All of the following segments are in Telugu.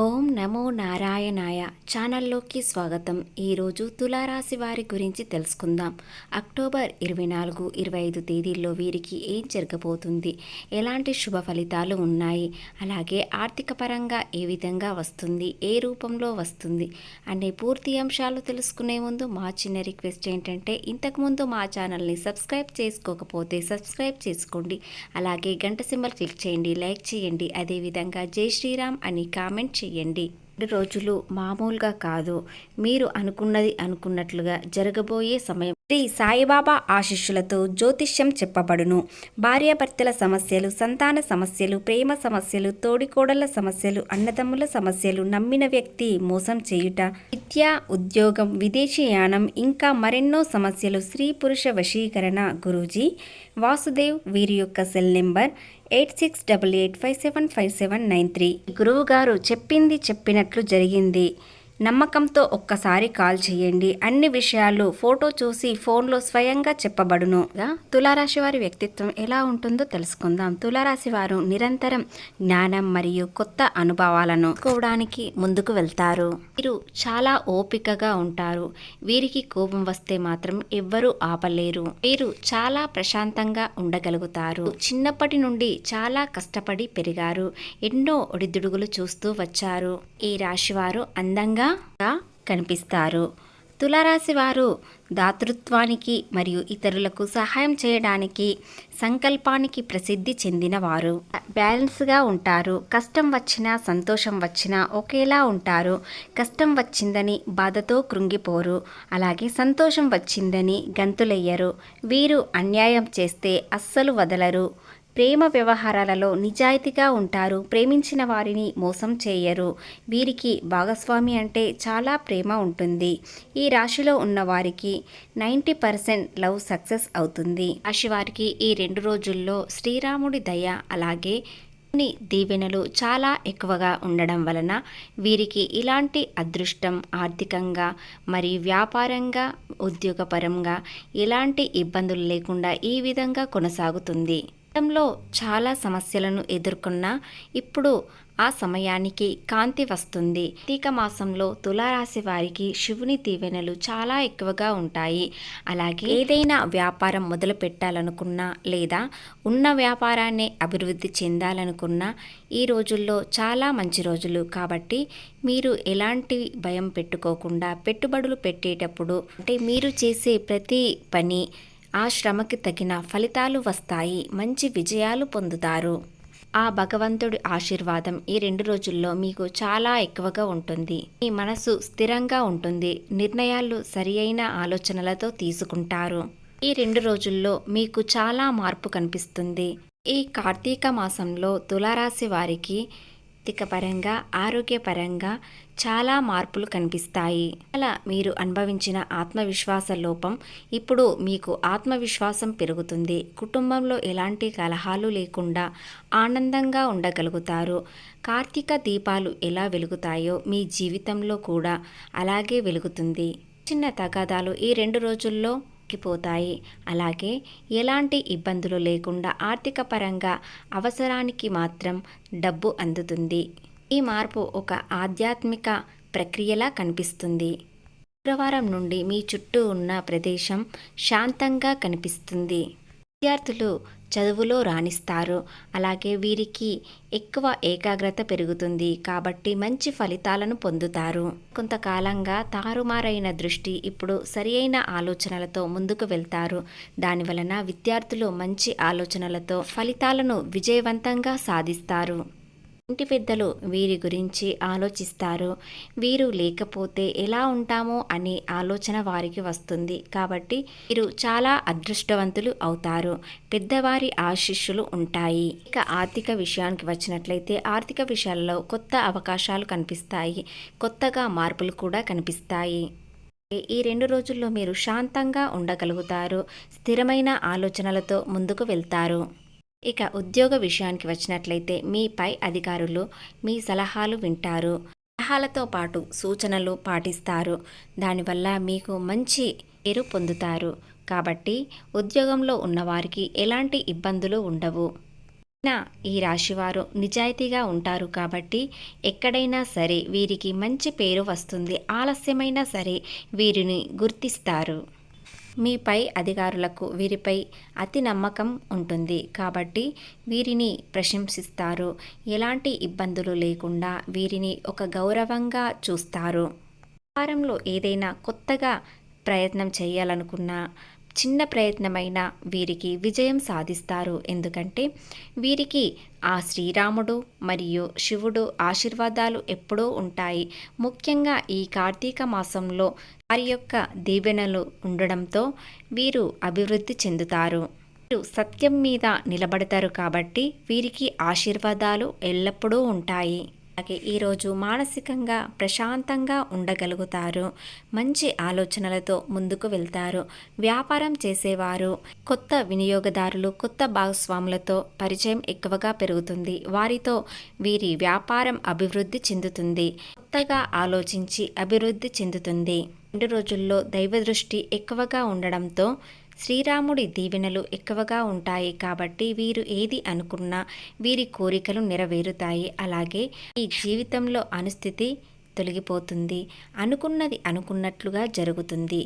ఓం నమో నారాయణాయ ఛానల్లోకి స్వాగతం. ఈరోజు తులారాశి వారి గురించి తెలుసుకుందాం. అక్టోబర్ ఇరవై నాలుగు ఇరవై ఐదు తేదీల్లో వీరికి ఏం జరగబోతుంది? ఎలాంటి శుభ ఫలితాలు ఉన్నాయి? అలాగే ఆర్థిక పరంగా ఏ విధంగా వస్తుంది? ఏ రూపంలో వస్తుంది? అనే పూర్తి అంశాలు తెలుసుకునే ముందు మా చిన్న రిక్వెస్ట్ ఏంటంటే ఇంతకుముందు మా ఛానల్ని సబ్స్క్రైబ్ చేసుకోకపోతే సబ్స్క్రైబ్ చేసుకోండి. అలాగే గంట సింబల్ క్లిక్ చేయండి లైక్ చేయండి. అదేవిధంగా జై శ్రీరామ్ అని కామెంట్ చేయండి. రెండు రోజులు మామూలుగా కాదు. మీరు అనుకున్నది అనుకున్నట్లుగా జరగబోయే సమయం. శ్రీ సాయిబాబా ఆశిష్యులతో జ్యోతిష్యం చెప్పబడును. భార్యాభర్తల సమస్యలు సంతాన సమస్యలు ప్రేమ సమస్యలు తోడికోడళ్ళ సమస్యలు అన్నదమ్ముల సమస్యలు నమ్మిన వ్యక్తి మోసం చేయుట విద్య ఉద్యోగం విదేశీయానం ఇంకా మరెన్నో సమస్యలు స్త్రీ పురుష వశీకరణ గురూజీ వాసుదేవ్ వీరి యొక్క cell number eight six double eight five seven five seven nine three. గురువు గారు చెప్పింది చెప్పినట్లు జరిగింది. నమ్మకంతో ఒక్కసారి కాల్ చేయండి. అన్ని విషయాలు ఫోటో చూసి ఫోన్లో స్వయంగా చెప్పబడును. తులారాశి వారి వ్యక్తిత్వం ఎలా ఉంటుందో తెలుసుకుందాం. తులారాశి వారు నిరంతరం జ్ఞానం మరియు కొత్త అనుభవాలను కోవడానికి ముందుకు వెళ్తారు. వీరు చాలా ఓపికగా ఉంటారు. వీరికి కోపం వస్తే మాత్రం ఎవ్వరూ ఆపలేరు. వీరు చాలా ప్రశాంతంగా ఉండగలుగుతారు. చిన్నప్పటి నుండి చాలా కష్టపడి పెరిగారు. ఎన్నో ఒడిదుడుగులు చూస్తూ వచ్చారు. ఈ రాశివారు అందంగా కనిపిస్తారు. తులారాశి వారు దాతృత్వానికి మరియు ఇతరులకు సహాయం చేయడానికి సంకల్పానికి ప్రసిద్ధి చెందినవారు. బ్యాలెన్స్గా ఉంటారు. కష్టం వచ్చినా సంతోషం వచ్చినా ఒకేలా ఉంటారు. కష్టం వచ్చిందని బాధతో కృంగిపోరు. అలాగే సంతోషం వచ్చిందని గంతులెయ్యరు. వీరు అన్యాయం చేస్తే అస్సలు వదలరు. ప్రేమ వ్యవహారాలలో నిజాయితీగా ఉంటారు. ప్రేమించిన వారిని మోసం చేయరు. వీరికి భాగస్వామి అంటే చాలా ప్రేమ ఉంటుంది. ఈ రాశిలో ఉన్న వారికి నైంటీ పర్సెంట్ లవ్ సక్సెస్ అవుతుంది. రాశివారికి ఈ రెండు రోజుల్లో శ్రీరాముడి దయ అలాగే దీవెనలు చాలా ఎక్కువగా ఉండడం వలన వీరికి ఇలాంటి అదృష్టం ఆర్థికంగా మరియు వ్యాపారంగా ఉద్యోగపరంగా ఎలాంటి ఇబ్బందులు లేకుండా ఈ విధంగా కొనసాగుతుంది. గతంలో చాలా సమస్యలను ఎదుర్కొన్నా ఇప్పుడు ఆ సమయానికి కాంతి వస్తుంది. కార్తీక మాసంలో తులారాశి వారికి శివుని దీవెనలు చాలా ఎక్కువగా ఉంటాయి. అలాగే ఏదైనా వ్యాపారం మొదలు పెట్టాలనుకున్నా లేదా ఉన్న వ్యాపారాన్ని అభివృద్ధి చెందాలనుకున్నా ఈ రోజుల్లో చాలా మంచి రోజులు. కాబట్టి మీరు ఎలాంటి భయం పెట్టుకోకుండా పెట్టుబడులు పెట్టేటప్పుడు అంటే మీరు చేసే ప్రతి పని ఆ శ్రమకి తగిన ఫలితాలు వస్తాయి. మంచి విజయాలు పొందుతారు. ఆ భగవంతుడి ఆశీర్వాదం ఈ రెండు రోజుల్లో మీకు చాలా ఎక్కువగా ఉంటుంది. మీ మనసు స్థిరంగా ఉంటుంది. నిర్ణయాలు సరియైన ఆలోచనలతో తీసుకుంటారు. ఈ రెండు రోజుల్లో మీకు చాలా మార్పు కనిపిస్తుంది. ఈ కార్తీక మాసంలో తులారాశి వారికి ఆర్థికపరంగా ఆరోగ్యపరంగా చాలా మార్పులు కనిపిస్తాయి. అలా మీరు అనుభవించిన ఆత్మవిశ్వాస లోపం ఇప్పుడు మీకు ఆత్మవిశ్వాసం పెరుగుతుంది. కుటుంబంలో ఎలాంటి కలహాలు లేకుండా ఆనందంగా ఉండగలుగుతారు. కార్తీక దీపాలు ఎలా వెలుగుతాయో మీ జీవితంలో కూడా అలాగే వెలుగుతుంది. చిన్న తగాదాలు ఈ రెండు రోజుల్లో పోతాయి అలాగే ఎలాంటి ఇబ్బందులు లేకుండా ఆర్థిక పరంగా అవసరానికి మాత్రం డబ్బు అందుతుంది. ఈ మార్పు ఒక ఆధ్యాత్మిక ప్రక్రియలా కనిపిస్తుంది. శుక్రవారం నుండి మీ చుట్టూ ఉన్న ప్రదేశం శాంతంగా కనిపిస్తుంది. విద్యార్థులు చదువులో రాణిస్తారు. అలాగే వీరికి ఎక్కువ ఏకాగ్రత పెరుగుతుంది. కాబట్టి మంచి ఫలితాలను పొందుతారు. కొంతకాలంగా తారుమారైన దృష్టి ఇప్పుడు సరియైన ఆలోచనలతో ముందుకు వెళ్తారు. దాని వలన విద్యార్థులు మంచి ఆలోచనలతో ఫలితాలను విజయవంతంగా సాధిస్తారు. ఇంటి పెద్దలు వీరి గురించి ఆలోచిస్తారు? వీరు లేకపోతే ఎలా ఉంటామో అనే ఆలోచన వారికి వస్తుంది. కాబట్టి వీరు చాలా అదృష్టవంతులు అవుతారు. పెద్దవారి ఆశీస్సులు ఉంటాయి. ఇక ఆర్థిక విషయానికి వచ్చినట్లయితే ఆర్థిక విషయాల్లో కొత్త అవకాశాలు కనిపిస్తాయి. కొత్తగా మార్పులు కూడా కనిపిస్తాయి. ఈ రెండు రోజుల్లో మీరు శాంతంగా ఉండగలుగుతారు. స్థిరమైన ఆలోచనలతో ముందుకు వెళ్తారు. ఇక ఉద్యోగ విషయానికి వచ్చినట్లయితే మీ పై అధికారులు మీ సలహాలు వింటారు. సలహాలతో పాటు సూచనలు పాటిస్తారు. దానివల్ల మీకు మంచి పేరు పొందుతారు. కాబట్టి ఉద్యోగంలో ఉన్నవారికి ఎలాంటి ఇబ్బందులు ఉండవు. అయినా ఈ రాశివారు నిజాయితీగా ఉంటారు కాబట్టి ఎక్కడైనా సరే వీరికి మంచి పేరు వస్తుంది. ఆలస్యమైనా సరే వీరిని గుర్తిస్తారు. మీ పై అధికారులకు వీరిపై అతి నమ్మకం ఉంటుంది. కాబట్టి వీరిని ప్రశంసిస్తారు. ఎలాంటి ఇబ్బందులు లేకుండా వీరిని ఒక గౌరవంగా చూస్తారు. వ్యాపారంలో ఏదైనా కొత్తగా ప్రయత్నం చేయాలనుకున్నా చిన్న ప్రయత్నమైన వీరికి విజయం సాధిస్తారు. ఎందుకంటే వీరికి ఆ శ్రీరాముడు మరియు శివుడు ఆశీర్వాదాలు ఎప్పుడూ ఉంటాయి. ముఖ్యంగా ఈ కార్తీక మాసంలో వారి యొక్క దీవెనలు ఉండడంతో వీరు అభివృద్ధి చెందుతారు. వీరు సత్యం మీద నిలబడతారు కాబట్టి వీరికి ఆశీర్వాదాలు ఎల్లప్పుడూ ఉంటాయి. అలాగే ఈరోజు మానసికంగా ప్రశాంతంగా ఉండగలుగుతారు. మంచి ఆలోచనలతో ముందుకు వెళ్తారు. వ్యాపారం చేసేవారు కొత్త వినియోగదారులు కొత్త భాగస్వాములతో పరిచయం ఎక్కువగా పెరుగుతుంది. వారితో వీరి వ్యాపారం అభివృద్ధి చెందుతుంది. కొత్తగా ఆలోచించి అభివృద్ధి చెందుతుంది. రెండు రోజుల్లో దైవ దృష్టి ఎక్కువగా ఉండడంతో శ్రీరాముడి దీవెనలు ఎక్కువగా ఉంటాయి కాబట్టి వీరు ఏది అనుకున్నా వీరి కోరికలు నెరవేరుతాయి. అలాగే ఈ జీవితంలో అనుస్థితి తొలగిపోతుంది. అనుకున్నది అనుకున్నట్లుగా జరుగుతుంది.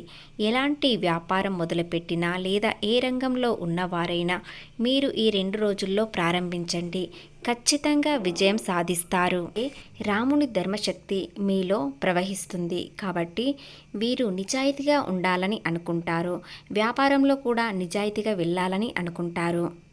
ఎలాంటి వ్యాపారం మొదలుపెట్టినా లేదా ఏ రంగంలో ఉన్నవారైనా మీరు ఈ రెండు రోజుల్లో ప్రారంభించండి. ఖచ్చితంగా విజయం సాధిస్తారు. రాముని ధర్మశక్తి మీలో ప్రవహిస్తుంది. కాబట్టి వీరు నిజాయితీగా ఉండాలని అనుకుంటారు. వ్యాపారంలో కూడా నిజాయితీగా వెళ్ళాలని అనుకుంటారు.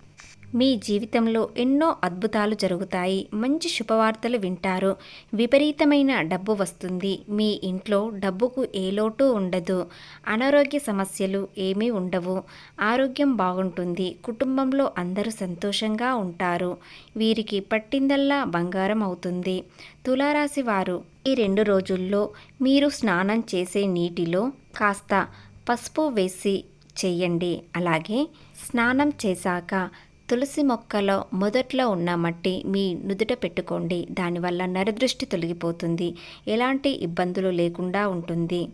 మీ జీవితంలో ఎన్నో అద్భుతాలు జరుగుతాయి. మంచి శుభవార్తలు వింటారు. విపరీతమైన డబ్బు వస్తుంది. మీ ఇంట్లో డబ్బుకు ఏ లోటు ఉండదు. అనారోగ్య సమస్యలు ఏమీ ఉండవు. ఆరోగ్యం బాగుంటుంది. కుటుంబంలో అందరూ సంతోషంగా ఉంటారు. వీరికి పట్టిందల్లా బంగారం అవుతుంది. తులారాశి వారు ఈ రెండు రోజుల్లో మీరు స్నానం చేసే నీటిలో కాస్త పసుపు వేసి చేయండి. అలాగే స్నానం చేశాక తులసి మొక్కలో మొదట్లో ఉన్న మట్టి మీ నుదుట పెట్టుకోండి. దానివల్ల నరదృష్టి తొలగిపోతుంది. ఎలాంటి ఇబ్బందులు లేకుండా ఉంటుంది.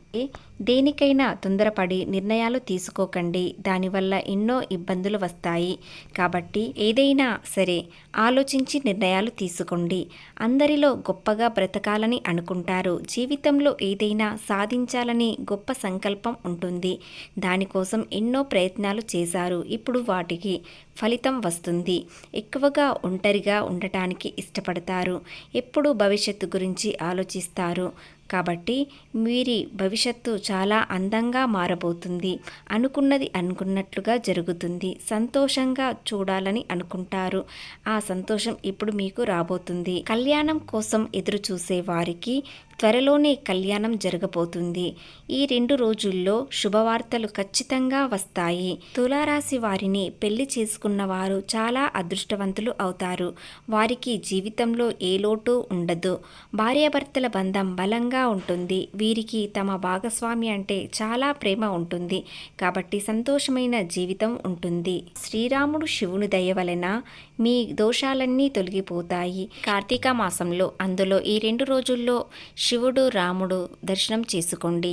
దేనికైనా తొందరపడి నిర్ణయాలు తీసుకోకండి. దానివల్ల ఎన్నో ఇబ్బందులు వస్తాయి. కాబట్టి ఏదైనా సరే ఆలోచించి నిర్ణయాలు తీసుకోండి. అందరిలో గొప్పగా బ్రతకాలని అనుకుంటారు. జీవితంలో ఏదైనా సాధించాలని గొప్ప సంకల్పం ఉంటుంది. దానికోసం ఎన్నో ప్రయత్నాలు చేశారు. ఇప్పుడు వాటికి ఫలితం వస్తుంది. ఎక్కువగా ఒంటరిగా ఉండటానికి ఇష్టపడతారు. ఎప్పుడూ భవిష్యత్తు గురించి ఆలోచిస్తారు. కాబట్టి వీరి భవిష్యత్తు చాలా అందంగా మారబోతుంది. అనుకున్నది అనుకున్నట్లుగా జరుగుతుంది. సంతోషంగా చూడాలని అనుకుంటారు. ఆ సంతోషం ఇప్పుడు మీకు రాబోతుంది. కళ్యాణం కోసం ఎదురు చూసే వారికి త్వరలోనే కళ్యాణం జరగబోతుంది. ఈ రెండు రోజుల్లో శుభవార్తలు ఖచ్చితంగా వస్తాయి. తులారాశి వారిని పెళ్ళి చేసుకున్న వారు చాలా అదృష్టవంతులు అవుతారు. వారికి జీవితంలో ఏ లోటు ఉండదు. భార్యాభర్తల బంధం బలంగా ఉంటుంది. వీరికి తమ భాగస్వామి అంటే చాలా ప్రేమ ఉంటుంది. కాబట్టి సంతోషమైన జీవితం ఉంటుంది. శ్రీరాముడు శివుని దయ వలన మీ దోషాలన్నీ తొలగిపోతాయి. కార్తీక మాసంలో అందులో ఈ రెండు రోజుల్లో శివుడు రాముడు దర్శనం చేసుకోండి.